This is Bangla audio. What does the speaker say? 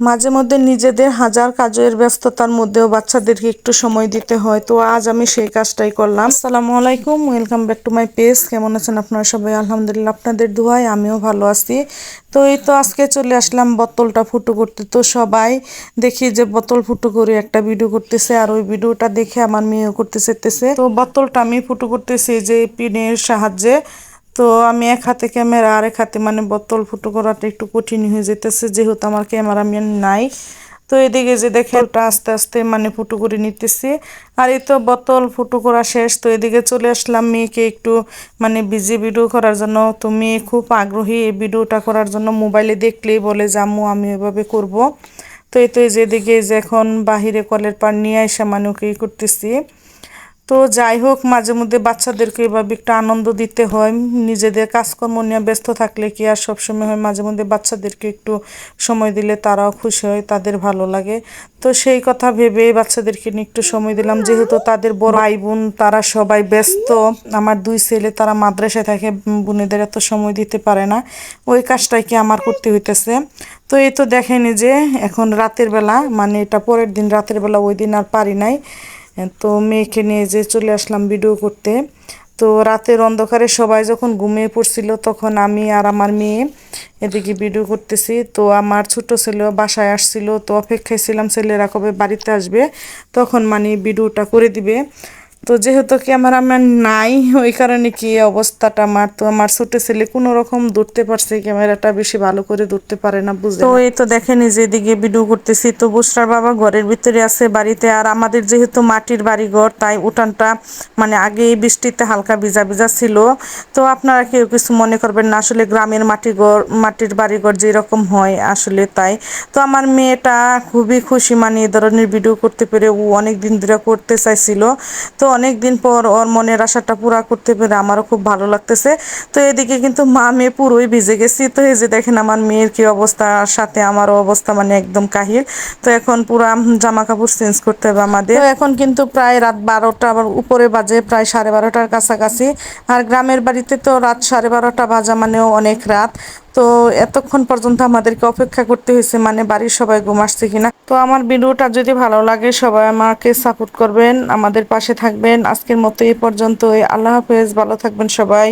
মাঝে মধ্যে নিজেদের হাজার কাজের ব্যস্ততার মধ্যেও বাচ্চাদেরকে একটু সময় দিতে হয়। তো আজ আমি সেই কাজটাই করলাম। আসসালামু আলাইকুম welcome back to my page কেমন আছেন আপনারা সবাই? আলহামদুলিল্লাহ, আপনাদের দোয়ায় আমিও ভালো আছি। তো এই তো আজকে চলে আসলাম বোতলটা ফুটো করতে। তো সবাই দেখি যে বোতল ফুটো করে একটা ভিডিও করতেছে আর ওই ভিডিওটা দেখে আমার মেয়েও করতে তো বোতলটা আমি ফুটো করতেছি যে পিনের সাহায্যে। তো আমি এক হাতে ক্যামেরা আর এক হাতে মানে বোতল ফুটো করাটা একটু কঠিন হয়ে যেতেছে, যেহেতু আমার ক্যামেরাম্যান নাই। তো এদিকে যে দেখে ওটা আস্তে আস্তে মানে ফুটো করে নিতেছি। আর এই তো বোতল ফুটো করা শেষ, তো এদিকে চলে আসলাম মেয়েকে একটু মানে বিজি ভিডিও করার জন্য। তো মেয়ে খুব আগ্রহী এই ভিডিওটা করার জন্য, মোবাইলে দেখলেই বলে জামু আমি এভাবে করব। তো এই তো এই যে এখন বাহিরে কলের পার নিয়ে এসে মানে ওকে করতেছি। তো যাই হোক, মাঝে মধ্যে বাচ্চাদেরকে এভাবে একটু আনন্দ দিতে হয়। নিজেদের কাজকর্ম নিয়ে ব্যস্ত থাকলে কি আর সবসময় হয়, মাঝে মধ্যে বাচ্চাদেরকে একটু সময় দিলে তারাও খুশি হয়, তাদের ভালো লাগে। তো সেই কথা ভেবে বাচ্চাদেরকে নিয়ে একটু সময় দিলাম। যেহেতু তাদের বড় ভাই বোন, তারা সবাই ব্যস্ত। আমার দুই ছেলে, তারা মাদ্রাসায় থাকে, বোনেদের এত সময় দিতে পারে না। ওই কাজটাই কি আমার করতে হইতেছে। তো এই তো দেখেনি যে, এখন রাতের বেলা মানে এটা পরের দিন, রাতের বেলা ওই দিন আর পারি নাই। তো মেয়েকে নিয়ে যে চলে আসলাম ভিডিও করতে, তো রাতের অন্ধকারে সবাই যখন ঘুমিয়ে পড়ছিল তখন আমি আর আমার মেয়ে এদিকে ভিডিও করতেছি। তো আমার ছোট ছেলে বাসায় আসছিল, তো অপেক্ষায় ছিলাম ছেলেরা কবে বাড়িতে আসবে, তখন মানে ভিডিওটা করে দিবে। তো যেহেতু ক্যামেরাম্যান নাই ওই কারণে কি অবস্থাটা আমার? তো আমার ছোট ছেলে কোনো রকম ধরতে পারছে ক্যামেরাটা বেশি ভালো করে ধরতে পারে না বুঝে তো এই তো দেখেন যে এদিকে ভিডিও করতেছি। তো বুসরার বাবা ঘরের ভিতরে আছে বাড়িতে আর আমাদের যেহেতু মাটির বাড়ি ঘর তাই উঠানটা মানে আগে এই বৃষ্টিতে হালকা ভিজা ভিজা ছিল। তো আপনারা কেউ কিছু মনে করবেন না আসলে গ্রামের মাটি ঘর মাটির বাড়িঘর যেরকম হয় আসলে তাই। তো আমার মেয়েটা খুবই খুশি মানে এ ধরনের ভিডিও করতে পেরে ও অনেক দিন ধরে করতে চাইছিল। তো অনেক দিন পর ওর মনের আশাটা পুরা করতে পেরে আমারও খুব ভালো লাগতেছে। তো এদিকে কিন্তু মা মেয়ে পুরোই ভিজে গেছি। তো এই যে দেখেন আমার মেয়ের কি অবস্থা সাথে আমারও অবস্থা মানে একদম কাহিল। তো এখন পুরা জামা কাপড় চেঞ্জ করতে হবে আমাদের। তো এখন কিন্তু প্রায় রাত বারোটা, আবার উপরে বাজে প্রায় সাড়ে বারোটার কাছাকাছি। আর গ্রামের বাড়িতে তো রাত সাড়ে বারোটা বাজা মানেও অনেক রাত। তো এতক্ষণ পর্যন্ত আমাদেরকে অপেক্ষা করতে হয়েছে মানে বাড়ির সবাই ঘুম আসছে কিনা। তো আমার ভিডিওটা যদি ভালো লাগে, সবাই আমাকে সাপোর্ট করবেন, আমাদের পাশে থাকবেন। আজকের মতো এই পর্যন্ত আল্লাহ হাফেজ, ভালো থাকবেন সবাই।